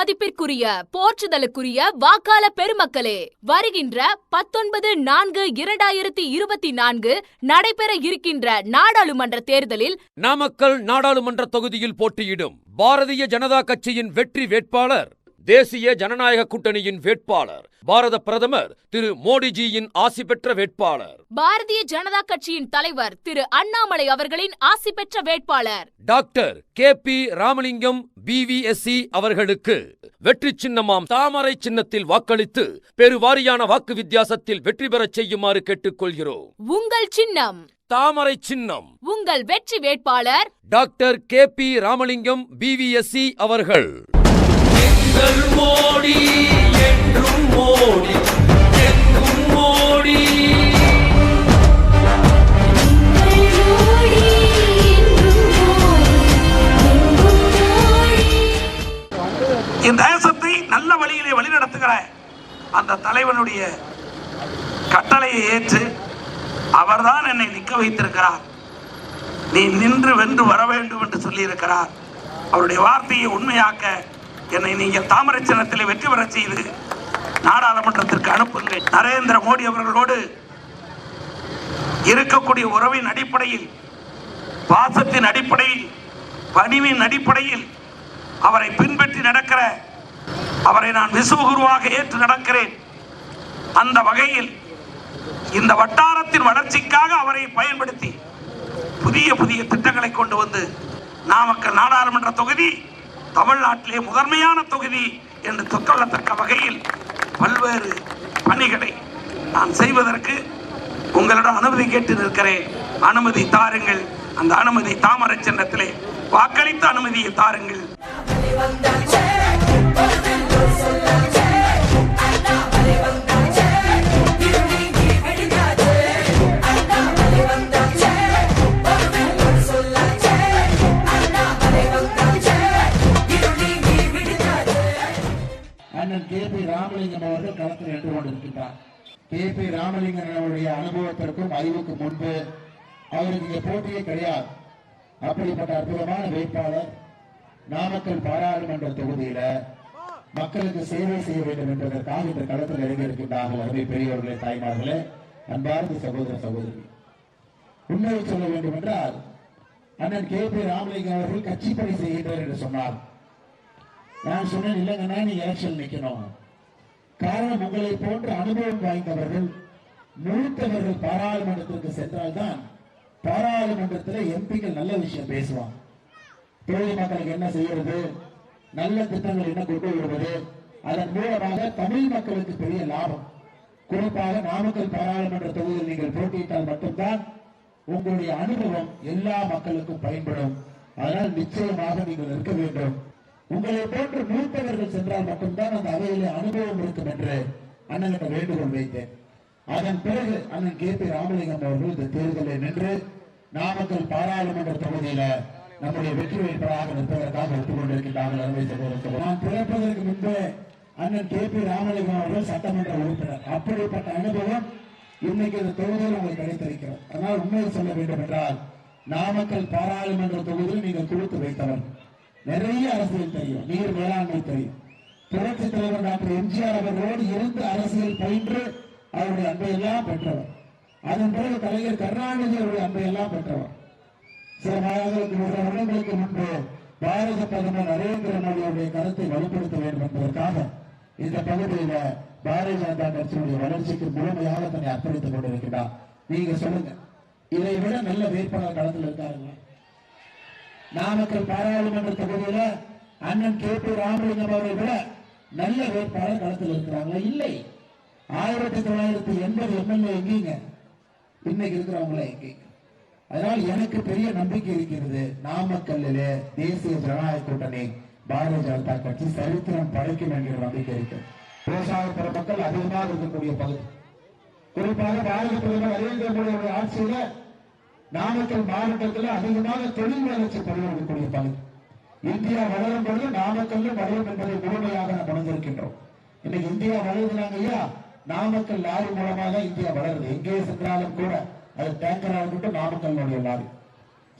மதிப்பிற்குரிய போற்றுதலுக்குரிய வாக்காள பெருமக்களே வருகின்ற பத்தொன்பது நான்கு இரண்டாயிரத்தி இருபத்தி நான்கு நடைபெற இருக்கின்ற நாடாளுமன்ற தேர்தலில் நாமக்கல் நாடாளுமன்ற தொகுதியில் போட்டியிடும் பாரதிய ஜனதா கட்சியின் வெற்றி வேட்பாளர் தேசிய ஜனநாயக கூட்டணியின் வேட்பாளர் பாரத பிரதமர் திரு மோடிஜியின் ஆசி பெற்ற வேட்பாளர். பாரதிய ஜனதா கட்சியின் தலைவர் திரு அண்ணாமலை அவர்களின் ஆசி பெற்ற வேட்பாளர். Doctor K P Ramalingam BVSc அவர்களுக்கு வெற்றி சின்னமாம் தாமரை சின்னத்தில் வாக்களித்து பெருவாரியான வாக்கு வித்தியாசத்தில் வெற்றி பெறச் செய்யுமாறு கேட்டுக்கொள்கிறோம். உங்கள் சின்னம். தாமரை சின்னம். உங்கள் வெற்றி வேட்பாளர். Doctor K P Ramalingam BVSc அவர்கள். எங்கள் மோடி என்றும் மோடி எங்கும் மோடி. தேசத்தை நல்ல வழியிலே வழிநடத்துகிற அந்த தலைவனுடைய கட்டளையை ஏற்று அவர்தான் என்னை நிற்க வைத்திருக்கிறார். நீ நின்று வென்று வர வேண்டும் என்று சொல்லியிருக்கிறார். அவருடைய வார்த்தையை உண்மையாக்க என்னை நீங்கள் தாமரை சின்னத்தில் வெற்றி பெறச் செய்து நாடாளுமன்றத்திற்கு அனுப்புங்கள். நரேந்திர மோடி அவர்களோடு இருக்கக்கூடிய உறவின் அடிப்படையில் பாசத்தின் அடிப்படையில் பணிவின் அடிப்படையில் அவரை பின்பற்றி நடக்கிற அவரை நான் விசுவகுருவாக ஏற்று நடக்கிறேன். அந்த வகையில் இந்த வட்டாரத்தின் வளர்ச்சிக்காக அவரை பயன்படுத்தி புதிய புதிய திட்டங்களை கொண்டு வந்து நாமக்கல் நாடாளுமன்ற தொகுதி தமிழ்நாட்டிலே முதன்மையான தொகுதி என்று சொற்கொள்ளத்தக்க வகையில் பல்வேறு பணிகளை நான் செய்வதற்கு உங்களிடம் அனுமதி கேட்டு நிற்கிறேன். அனுமதி தாருங்கள். அந்த அனுமதி தாமரை சின்னத்திலே வாக்களித்த அனுமதியை தாருங்கள். களத்தில் நின்று கொண்டிருக்கின்றார் கே. பி. ராமலிங்கன் அவருடைய அனுபவத்திற்கும் அறிவுக்கு முன்பு அவருக்கு இங்கே போட்டியே கிடையாது. அப்படிப்பட்ட அற்புதமான வேட்பாளர் நாமக்கல் பாராளுமன்ற தொகுதியில மக்களுக்கு சேவை செய்ய வேண்டும் என்பதற்காக இந்த களத்தில் இறங்கியிருக்கின்றார்கள். அருமை பெரியவர்களே தாய்மார்களே அன்பார்ந்த சகோதர சகோதரி உண்மையை சொல்ல வேண்டும் என்றால் அண்ணன் கே. பி. ராமலிங்கம் அவர்கள் கட்சி பணி செய்கின்றார் என்று சொன்னார். நான் சொன்னேன் இல்லைங்கன்னா நீ எலெக்ஷன் நிற்கணும் காரணம் உங்களை போன்ற அனுபவம் வாய்ந்தவர்கள் மூத்தவர்கள் பாராளுமன்றத்திற்கு சென்றால்தான் பாராளுமன்றத்தில் எம்பிக்கள் நல்ல விஷயம் பேசுவாங்க. தொழில் மக்களுக்கு என்ன செய்யறது? நல்ல திட்டங்கள் என்ன கொண்டு வருவது? அதன் மூலமாக தமிழ் மக்களுக்கு பெரிய லாபம். குறிப்பாக நாமக்கல் பாராளுமன்ற தொகுதியில் நீங்கள் போட்டியிட்டால் மட்டும்தான் உங்களுடைய அனுபவம் எல்லா மக்களுக்கும் பயன்படும். அதனால் நிச்சயமாக நீங்கள் இருக்க வேண்டும். உங்களை போன்று மூத்தவர்கள் சென்றால் மட்டும்தான் அந்த அவையிலே அனுபவம் இருக்கும் என்று அண்ணனிடம் வேண்டுகோள் வைத்தேன். அதன் பிறகு அண்ணன் கே பி ராமலிங்கம் அவர்கள் இந்த தேர்தலில் நின்று நாமக்கல் பாராளுமன்ற தொகுதியில நம்முடைய வெற்றி வேட்பாளராக நிற்பதற்காக ஒப்புக்கொண்டிருக்கின்றார்கள். அருமை சகோதரர்கள் நான் பிறப்பதற்கு முன்பே அண்ணன் கே பி ராமலிங்கம் அவர்கள் சட்டமன்ற உறுப்பினர். அப்படிப்பட்ட அனுபவம் இன்னைக்கு இந்த தொகுதியில் உங்களுக்கு கிடைத்திருக்கிறது. அதனால் உண்மையை சொல்ல வேண்டும் என்றால் நாமக்கல் பாராளுமன்ற தொகுதியில் நீங்கள் கொடுத்து வைத்தவர். நிறைய அரசியல் தெரியும். நீர் மேலாண்மை தெரியும். புரட்சி தலைவர் டாக்டர் எம்ஜிஆர் அவர்களோடு இருந்து அரசியல் பயின்று அவருடைய அன்பையெல்லாம் பெற்றவர். அதன் பிறகு கலைஞர் கருணாநிதி அவருடைய அன்பையெல்லாம் பெற்றவர். சில மாதங்களுக்கு சில வருடங்களுக்கு முன்பு பாரத பிரதமர் நரேந்திர மோடி அவருடைய கருத்தை வலுப்படுத்த வேண்டும் என்பதற்காக இந்த பகுதியில பாரதிய ஜனதா கட்சியுடைய வளர்ச்சிக்கு முழுமையாக தன்னை அர்ப்பணித்துக் கொண்டிருக்கிறார். நீங்க சொல்லுங்க. இதை விட நல்ல வேட்பாளர் களத்தில் இருக்காருங்களா? நாமக்கல் பாராளுமன்ற தொகுதியில அண்ணன் கே பி ராமலிங்கம் அவரை விட நல்ல வேட்பாளர் களத்தில் இருக்கிறாங்களா? இல்லை. ஆயிரத்தி தொள்ளாயிரத்தி எண்பது எம்எல்ஏ எங்கீங்க? இன்னைக்கு இருக்கிறவங்கள எங்கீங்க? அதனால் எனக்கு பெரிய நம்பிக்கை இருக்கிறது நாமக்கல்லிலே தேசிய ஜனநாயக கூட்டணி பாரதிய ஜனதா கட்சி சரித்திரம் படைக்கும் என்கிற நம்பிக்கை இருக்கு விவசாய மக்கள் அதிகமாக இருக்கக்கூடிய பகுதி. குறிப்பாக பாரத பிரதமர் நரேந்திர மோடி ஆட்சியில நாமக்கல் மாவட்டத்தில் அதிகமாக தொழில் வளர்ச்சி பணியாற்றக்கூடிய பகுதி இந்தியா வளரும் பொழுது நாமக்கல்லும் வளரும் என்பதை முழுமையாக நாம் உணர்ந்திருக்கின்றோம். இன்னைக்கு இந்தியா வளருதுனாங்க ஐயா நாமக்கல் லாரி மூலமாக இந்தியா வளருது. எங்கே சென்றாலும் கூட அது டேங்கரா இருக்கட்டும் நாமக்கல்லுடைய லாரி.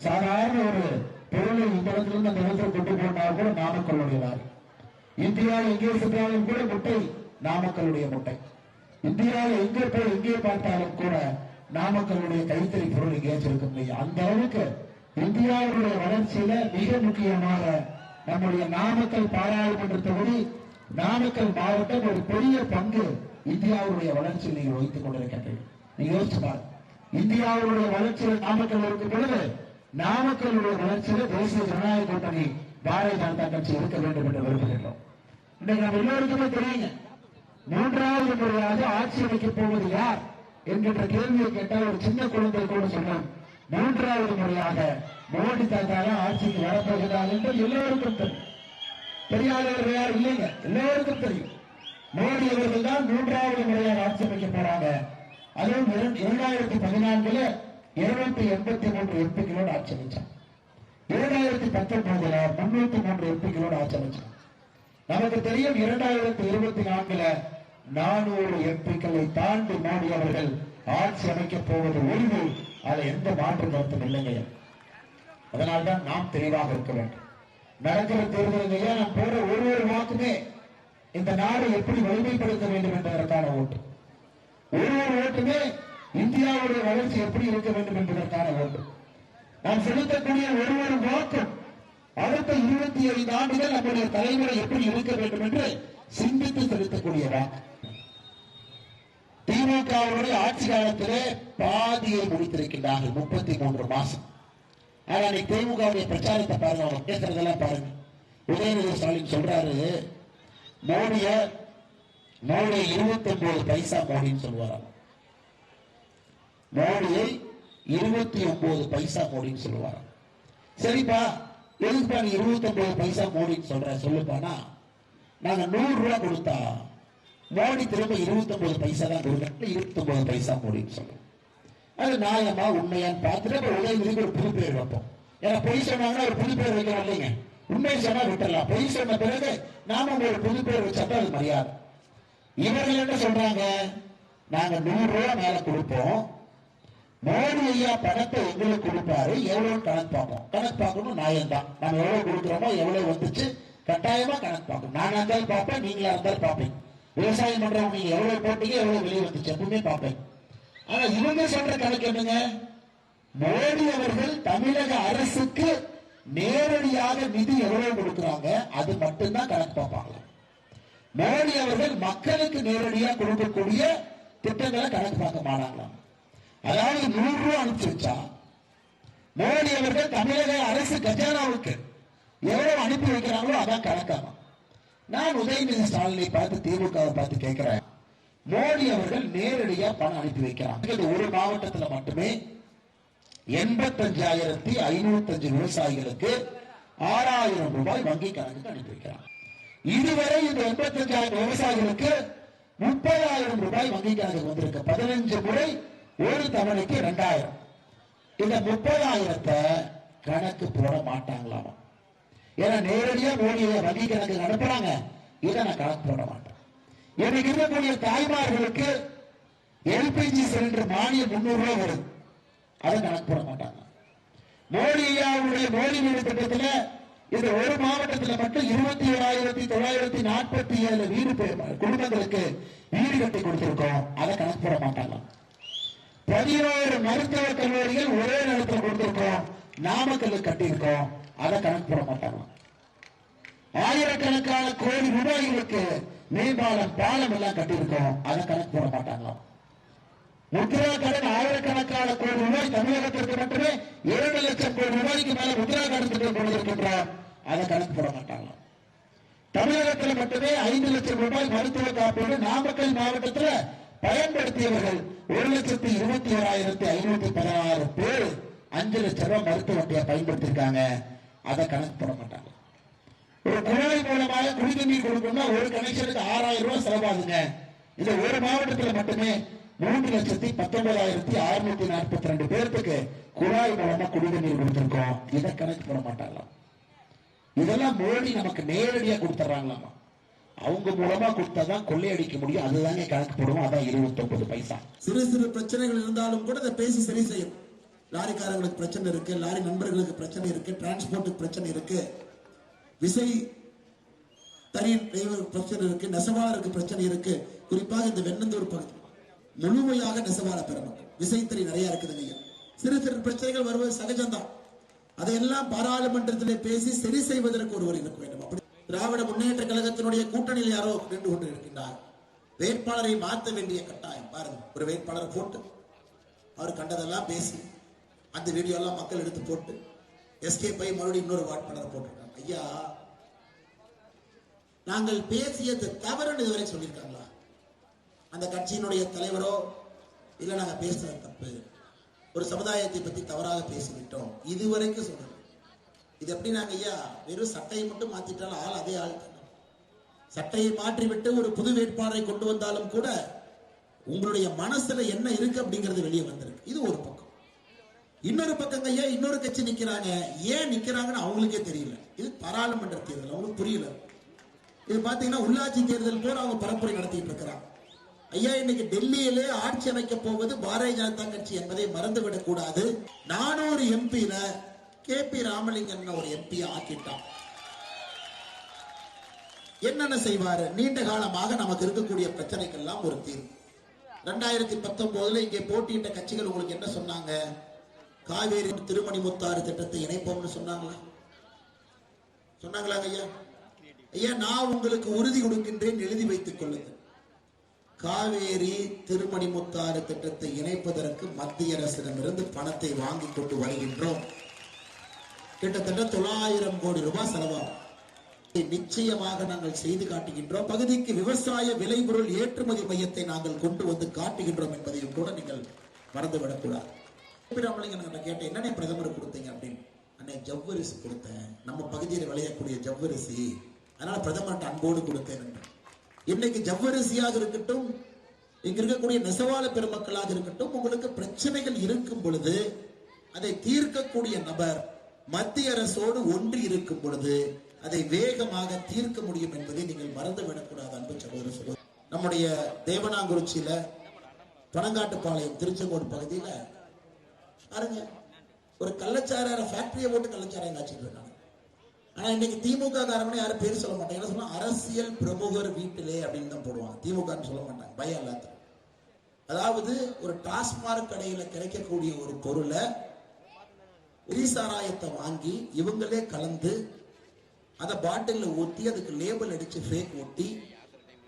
சாதாரண ஒரு பொருளை இந்த இடத்துல இருந்து அந்த இடத்துல கொண்டு போனால் கூட நாமக்கல்லுடைய லாரி. இந்தியாவில் எங்கே சென்றாலும் கூட முட்டை நாமக்கலுடைய முட்டை. இந்தியாவில் எங்கே போய் எங்கே பார்த்தாலும் கூட நாமக்கலுடைய கைத்தறி பொருள் இங்கே வச்சிருக்கோம் அந்த அளவுக்கு இந்தியாவுடைய வளர்ச்சியில மிக முக்கியமாக நம்முடைய நாமக்கல் பாராளுமன்ற தொகுதி நாமக்கல் மாவட்டம் ஒரு பெரிய பங்கு இந்தியாவுடைய வளர்ச்சியில் நீங்கள் வைத்துக் கொண்டிருக்கின்றீர்கள் நீங்க யோசிச்சு இந்தியாவுடைய வளர்ச்சியில் நாமக்கல் இருக்கும் பொழுது நாமக்கலுடைய வளர்ச்சியில தேசிய ஜனநாயக கூட்டணி பாரதிய ஜனதா கட்சி இருக்க வேண்டும் என்று விரும்புகின்றோம். இன்னைக்கு நம்ம எல்லோருக்குமே தெரியுங்க. மூன்றாவது முறையாக ஆட்சி அமைக்கப் போவது யார்? என்கின்ற கேள்வியை கேட்டால் ஒரு சின்ன குழந்தை கூட சொன்னான் மூன்றாவது முறையாக மோடி தாத்தா ஆட்சிக்கு வரப்போகிறார் என்று எல்லோருக்கும் தெரியும். தெரியாதவர்கள் யாரும் இல்லைங்க எல்லோருக்கும் தெரியும். மோடி அவர்கள் தான் மூன்றாவது முறையாக ஆட்சி அமைக்க போறாங்க. அதுவும் இரண்டாயிரத்தி பதினான்குல இருநூத்தி எண்பத்தி மூன்று எம்பிக்களோடு ஆட்சி அமைச்சான். இரண்டாயிரத்தி பத்தொன்பதுல முன்னூத்தி மூன்று எம்பிக்களோடு ஆட்சி அமைச்சான். நமக்கு தெரியும் இரண்டாயிரத்தி இருபத்தி நான்குல நானூறு எம்பிக்களை தாண்டி மோடி அவர்கள் ஆட்சி அமைக்கப் போவது உறுதி. அதுல எந்த மாற்று கருத்தும் இல்லைங்கய்யா அதனால்தான் நாம் தெளிவாக இருக்க வேண்டும். நடக்கிற தேர்தலுங்க நாம் போற ஒரு ஒரு வாக்குமே இந்த நாடு எப்படி வலிமைப்படுத்த வேண்டும் என்பதற்கான ஓட்டு. ஒரு ஒரு ஓட்டுமே இந்தியாவுடைய வளர்ச்சி எப்படி இருக்க வேண்டும் என்பதற்கான ஓட்டு. நாம் செலுத்தக்கூடிய ஒரு ஒரு வாக்கும் அடுத்த இருபத்தி ஐந்து ஆண்டுகள் நம்முடைய தலைமுறை எப்படி இருக்க வேண்டும் என்று சிந்தித்து செலுத்தக்கூடிய வாக்கு. திமுகவுடைய ஆட்சி காலத்திலே பாதியை முடித்திருக்கின்றார்கள். முப்பத்தி மூன்று மாசம். ஆனா இன்னைக்கு திமுகவுடைய பிரச்சாரத்தை பாருங்க அவங்க பேசுறதெல்லாம் பாருங்க. உதயநிதி ஸ்டாலின் சொல்றாரு மோடிய மோடி இருபத்தி ஒன்பது பைசா மோடின்னு சொல்லுவாராம். மோடியை இருபத்தி ஒன்பது பைசா மோடின்னு சொல்லுவாராம். சரிப்பா எதுக்குப்பா நீ இருபத்தி ஒன்பது பைசா மோடின்னு சொல்ற? சொல்லுப்பானா நாங்க நூறு ரூபாய் கொடுத்தா மோடி திரும்ப இருபத்தி ஒன்பது பைசா தான் கொடுக்க இருபத்தி ஒன்பது பைசா மோடின்னு சொல்லுவோம் அது நியாயமா உண்மையான்னு பார்த்துட்டு அப்புறம் உதயநிதிக்கு ஒரு புது பேர் வைப்போம். ஏன்னா பொய் சொன்னாங்கன்னா ஒரு புது பேர் வைக்கிறோம் இல்லைங்க உண்மை சொன்னா விட்டுறலாம். பொய் சொன்ன பிறகு நாம ஒரு புது பேர் வச்சா அது மரியாதை. இவர்கள் என்ன சொல்றாங்க? நாங்க நூறு ரூபா மேல கொடுப்போம். மோடி ஐயா பணத்தை எங்களுக்கு கொடுப்பாரு. எவ்வளவு கணக்கு பார்ப்போம். கணக்கு பார்க்கணும் நியாயம் தான் நாங்க எவ்வளவு கொடுக்குறோமோ எவ்வளவு வந்துச்சு கட்டாயமா கணக்கு பார்க்கணும். நானா இருந்தாலும் பார்ப்பேன் நீங்களா இருந்தாலும் பார்ப்பேன் விவசாயம் பண்றவங்க எவ்வளவு போட்டீங்க எவ்வளவு வெளியே வந்துச்சு? எப்பவுமே பார்ப்பேன். ஆனா இவங்க சொல்ற கணக்கு என்னங்க? மோடி அவர்கள் தமிழக அரசுக்கு நேரடியாக நிதி எவ்வளவு கொடுக்குறாங்க? அது மட்டும்தான் கணக்கு பார்ப்பாங்க. மோடி அவர்கள் மக்களுக்கு நேரடியாக கொடுக்கக்கூடிய திட்டங்களை கணக்கு பார்க்க மாட்டாங்களாம் அதாவது நூறு ரூபாய் அனுப்பிச்சு வச்சா மோடி அவர்கள் தமிழக அரசு கஜானாவுக்கு எவ்வளவு அனுப்பி வைக்கிறாங்களோ அதான் கணக்காகும். நான் உதயநிதி ஸ்டாலினை பார்த்து திமுகவை பார்த்து கேட்கிறேன். மோடி அவர்கள் நேரடியா பணம் அனுப்பி வைக்கிறாங்க ஒரு மாவட்டத்துல மட்டுமே எண்பத்தஞ்சாயிரத்தி ஐநூத்தஞ்சு விவசாயிகளுக்கு ஆறாயிரம் ரூபாய் வங்கி கணக்கு அனுப்பி வைக்கிறாங்க இதுவரை இந்த எண்பத்தஞ்சாயிரம் விவசாயிகளுக்கு முப்பதாயிரம் ரூபாய் வங்கி கணக்கு வந்திருக்கு. பதினஞ்சு முறை ஒரு தவணைக்கு ரெண்டாயிரம். இந்த முப்பதாயிரத்தை கணக்கு போட மாட்டாங்களாமா? ஏன்னா நேரடியா மோடியை வங்கி கணக்கு அனுப்புறாங்க. இதை நான் கணக்கு போட மாட்டேன். எனக்கு இருக்கக்கூடிய தாய்மார்களுக்கு எல்பிஜி சிலிண்டர் மானியம் முன்னூறு ரூபாய் வருது அதை கணக்கு போட மாட்டாங்க. மோடி ஐயாவுடைய மோடி வீடு திட்டத்தில் இந்த ஒரு மாவட்டத்துல மட்டும் இருபத்தி ஏழாயிரத்தி தொள்ளாயிரத்தி நாற்பத்தி ஏழு வீடு குடும்பங்களுக்கு வீடு கட்டி கொடுத்திருக்கோம். அதை கணக்கு போட மாட்டாங்க. பதினோரு மருத்துவக் கல்லூரிகள் ஒரே நேரத்தில் கொடுத்திருக்கோம். நாமக்கல்லுக்கு கட்டியிருக்கோம் அதை கணக்கு போட மாட்டாங்க. ஆயிரக்கணக்கான கோடி ரூபாய்களுக்கு மேம்பாலம் பாலம் எல்லாம் கட்டியிருக்கோம் அதை கணக்கு போட மாட்டாங்க. முத்ரா கடன் ஆயிரக்கணக்கான கோடி ரூபாய் தமிழகத்திற்கு மட்டுமே இரண்டு லட்சம் கோடி ரூபாய்க்கு மேல முத்ரா கடன் திட்டம் கொண்டிருக்கின்றோம் அதை கணக்கு போட மாட்டாங்க. தமிழகத்தில் மட்டுமே ஐந்து லட்சம் ரூபாய் மருத்துவ காப்பீடு நாமக்கல் மாவட்டத்தில் பயன்படுத்தியவர்கள் ஒரு லட்சத்தி இருபத்தி ஓராயிரத்தி ஐநூத்தி பதினாறு பேர். அஞ்சு லட்சம் ரூபாய் மருத்துவ வண்டியை பயன்படுத்தியிருக்காங்க அதை கணக்கு போட மாட்டாங்க. ஒரு குழாய் மூலமாக குடிநீர் கொடுக்கணும்னா ஒரு கனெக்ஷனுக்கு ஆறாயிரம் ரூபாய் செலவாகுங்க. இது ஒரு மாவட்டத்தில் மட்டுமே மூன்று லட்சத்தி பத்தொன்பதாயிரத்தி அறுநூத்தி நாற்பத்தி ரெண்டு பேர்த்துக்கு குழாய் மூலமா குடிநீர் கொடுத்திருக்கோம். இதை கணக்கு போட மாட்டாங்களாம். இதெல்லாம் மோடி நமக்கு நேரடியா கொடுத்துறாங்களாமா. அவங்க மூலமா கொடுத்தாதான் கொள்ளையடிக்க முடியும். அதுதாங்க கணக்கு போடுவோம். அதான் இருபத்தி ஒன்பது பைசா. சிறு சிறு பிரச்சனைகள் இருந்தாலும் கூட அதை பேசி சரி செய்யும் லாரிக்காரங்களுக்கு பிரச்சனை இருக்கு லாரி நண்பர்களுக்கு பிரச்சனை இருக்கு டிரான்ஸ்போர்ட்டுக்கு பிரச்சனை இருக்கு. விசை தனி டிரைவர் பிரச்சனை இருக்கு நெசவாளருக்கு பிரச்சனை இருக்கு. குறிப்பாக இந்த வெண்ணந்தூர் பகுதி முழுமையாக நெசவாள பெருமக்கள் விசைத்தறி நிறைய இருக்குதுங்க ஐயா சிறு சிறு பிரச்சனைகள் வருவது சகஜம்தான். அதையெல்லாம் பாராளுமன்றத்திலே பேசி சரி செய்வதற்கு ஒருவர் இருக்க வேண்டும். அப்படி திராவிட முன்னேற்ற கழகத்தினுடைய கூட்டணியில் யாரோ நின்று கொண்டு இருக்கின்றார் வேட்பாளரை மாற்ற வேண்டிய கட்டாயம். பாருங்க ஒரு வேட்பாளரை போட்டு அவர் கண்டதெல்லாம் பேசி அந்த வீடியோ எல்லாம் மக்கள் எடுத்து போட்டு எஸ்கே பை மறுபடியும் இன்னொரு வேட்பாளரை போட்டிருக்காங்க. ஐயா நாங்கள் பேசியது தவறுன்னு இதுவரை சொல்லியிருக்காங்களா? அந்த கட்சியினுடைய தலைவரோ இல்ல நாங்க பேசுறது தப்பு. ஒரு சமுதாயத்தை பத்தி தவறாக பேசிவிட்டோம். இதுவரைக்கும் சொல்றோம் இது எப்படி நாங்க ஐயா வெறும் சட்டையை மட்டும் மாத்திட்டாலும் ஆள் அதே ஆள் சட்டையை மாற்றிவிட்டு ஒரு புது வேட்பாளரை கொண்டு வந்தாலும் கூட உங்களுடைய மனசுல என்ன இருக்கு அப்படிங்கிறது வெளியே வந்திருக்கு. இது ஒரு பக்கம். இன்னொரு பக்கங்க ஐயா இன்னொரு கட்சி நிக்கிறாங்க. ஏன் நிக்கிறாங்கன்னு அவங்களுக்கே தெரியல. இது பாராளுமன்ற தேர்தல். அவங்களுக்கு புரியல. இது பாத்தீங்கன்னா உள்ளாட்சி தேர்தல் போல அவங்க பரப்புரை நடத்திட்டு இருக்கிறாங்க. ஐயா இன்னைக்கு டெல்லியிலே ஆட்சி அமைக்க போவது பாரதிய ஜனதா கட்சி என்பதை மறந்துவிடக் கூடாது. நானூறு எம்பியில கே பி ராமலிங்கன் ஒரு எம்பி ஆக்கிட்டான். என்னென்ன செய்வாரு? நீண்ட காலமாக நமக்கு இருக்கக்கூடிய பிரச்சனைக்கெல்லாம் ஒரு தீர்வு. ரெண்டாயிரத்தி பத்தொன்பதுல இங்கே போட்டியிட்ட கட்சிகள் உங்களுக்கு என்ன சொன்னாங்க? காவேரி திருமணி முத்தாறு திட்டத்தை இணைப்போம்னு சொன்னாங்களா? சொன்னாங்களா ஐயா? ஐயா நான் உங்களுக்கு உறுதி கொடுக்கின்றேன் எழுதி வைத்துக் கொள்ளுங்கள். காவேரி திருமணி முத்தாறு திட்டத்தை இணைப்பதற்கு மத்திய அரசிடமிருந்து பணத்தை வாங்கி கொண்டு வருகின்றோம். கிட்டத்தட்ட தொள்ளாயிரம் கோடி ரூபாய் செலவாகும். நிச்சயமாக நாங்கள் செய்து காட்டுகின்றோம். பகுதிக்கு விவசாய விளைபொருள் ஏற்றுமதி மையத்தை நாங்கள் கொண்டு வந்து காட்டுகின்றோம் என்பதையும் கூட நீங்கள் மறந்துவிடக்கூடாது ராமலிங்கன் கேட்டேன் என்னென்ன பிரதமர் கொடுத்தீங்க? அப்படின்னு. அண்ணே ஜவ்வரிசி கொடுத்தேன். நம்ம பகுதியில் விளையக்கூடிய ஜவ்வரிசி. அதனால பிரதமர்கிட்ட அன்போடு கொடுத்தேன் இன்னைக்கு ஜவ்வரிசியாக இருக்கட்டும் இங்க இருக்கக்கூடிய நெசவாள பெருமக்களாக இருக்கட்டும் உங்களுக்கு பிரச்சனைகள் இருக்கும் பொழுது அதை தீர்க்கக்கூடிய நபர் மத்திய அரசோடு ஒன்றி இருக்கும் பொழுது அதை வேகமாக தீர்க்க முடியும் என்பதை நீங்கள் மறந்து விடக்கூடாது அன்பு சகோதரர் சகோதரி நம்முடைய தேவனாங்குறிச்சியில பனங்காட்டுப்பாளையம் திருச்செங்கோடு பகுதியில பாருங்க ஒரு கள்ளச்சாரார ஃபேக்டரியை போட்டு கள்ளச்சாராயம் காய்ச்சிட்டு இருக்காங்க. ஆனா இன்னைக்கு திமுக காரங்க யாரும் பேர் சொல்ல மாட்டாங்க. என்ன சொன்னா அரசியல் பிரமுகர் வீட்டிலே அப்படின்னு தான் போடுவாங்க. திமுகன்னு சொல்ல மாட்டாங்க. பயம் இல்லாத அதாவது ஒரு டாஸ்மார்க் கடையில கிடைக்கக்கூடிய ஒரு பொருளை சாராயத்தை வாங்கி இவங்களே கலந்து அதை பாட்டிலில் ஊத்தி அதுக்கு லேபிள் அடிச்சு ஃபேக் ஒட்டி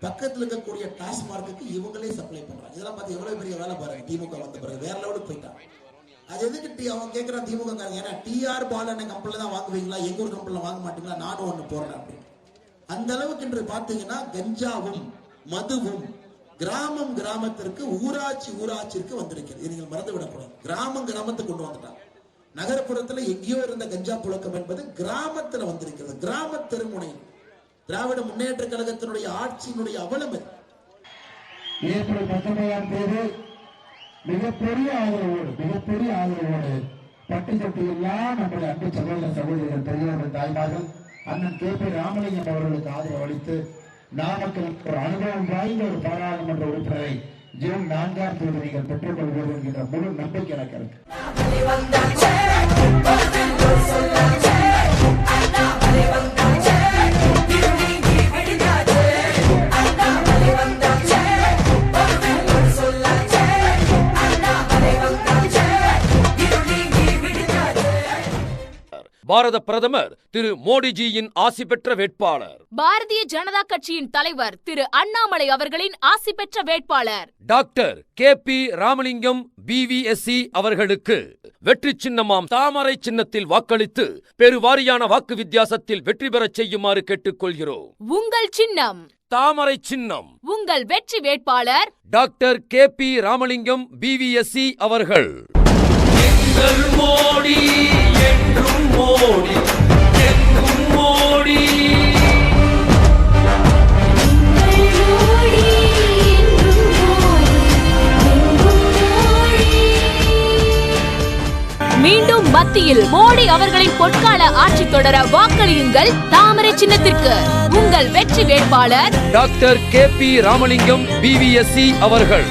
பக்கத்துல இருக்கக்கூடிய டாஸ்மார்க்குக்கு இவங்களே சப்ளை பண்றாங்க. இதெல்லாம் பார்த்து எவ்வளவு பெரிய வேலை பாருங்க. திமுக வந்த பிறகு வேற லெவலுக்கு போயிட்டாங்க. அது எதுக்கு டி அவன் கேட்குறான் திமுக காரங்க ஏன்னா டிஆர் பாலன கம்பெனில தான் வாங்குவீங்களா? எங்க ஊர் கம்பெனில வாங்க மாட்டீங்களா? நானும் ஒண்ணு போடுறேன் அப்படின்னு. அந்த அளவுக்கு இன்று பாத்தீங்கன்னா கஞ்சாவும் மதுவும் கிராமம் கிராமத்திற்கு ஊராட்சி ஊராட்சிற்கு வந்திருக்கிறது நீங்கள் மறந்து விடக்கூடாது கிராமம் கிராமத்துக்கு கொண்டு வந்துட்டாங்க. நகரப்புறத்துல எங்கேயோ இருந்த கஞ்சா புழக்கம் என்பது கிராமத்துல வந்திருக்கிறது. கிராம தெருமுனை. திராவிட முன்னேற்ற கழகத்தினுடைய ஆட்சியினுடைய அவலம் ஏப்ரல் பத்தொன்பதாம் தேதி மிகப்பெரிய ஆதரவோடு மிகப்பெரிய ஆதரவோடு பட்டு சட்டி எல்லாம் நம்முடைய அன்பு சகோதர சகோதரிகள் பெரியவர்கள் தாய்மார்கள் அண்ணன் கே பி ராமலிங்கம் அவர்களுக்கு ஆதரவு அளித்து நாமக்கல் ஒரு அனுபவம் வாய்ந்த ஒரு பாராளுமன்ற உறுப்பினரை ஜூன் நான்காம் தேதி நீங்கள் பெற்றுக்கொள்வோம் என்கின்ற முழு நம்பிக்கை எனக்கு இருக்கு. பாரத பிரதமர் திரு மோடிஜியின் ஆசி பெற்ற வேட்பாளர். பாரதிய ஜனதா கட்சியின் தலைவர் திரு அண்ணாமலை அவர்களின் ஆசி பெற்ற வேட்பாளர். Doctor K P Ramalingam BVSc அவர்களுக்கு வெற்றி சின்னமாம் தாமரை சின்னத்தில் வாக்களித்து பெருவாரியான வாக்கு வித்தியாசத்தில் வெற்றி பெறச் செய்யுமாறு கேட்டுக்கொள்கிறோம். உங்கள் சின்னம். தாமரை சின்னம். உங்கள் வெற்றி வேட்பாளர். Doctor K P Ramalingam BVSc அவர்கள். எங்கள் மோடி. என்றும் மோடி எங்கும் மோடி மீண்டும் மத்தியில் மோடி அவர்களின் பொற்கால ஆட்சி தொடர வாக்களியுங்கள் தாமரை சின்னத்திற்கு. உங்கள் வெற்றி வேட்பாளர் doctor K P Ramalingam BVSc அவர்கள்.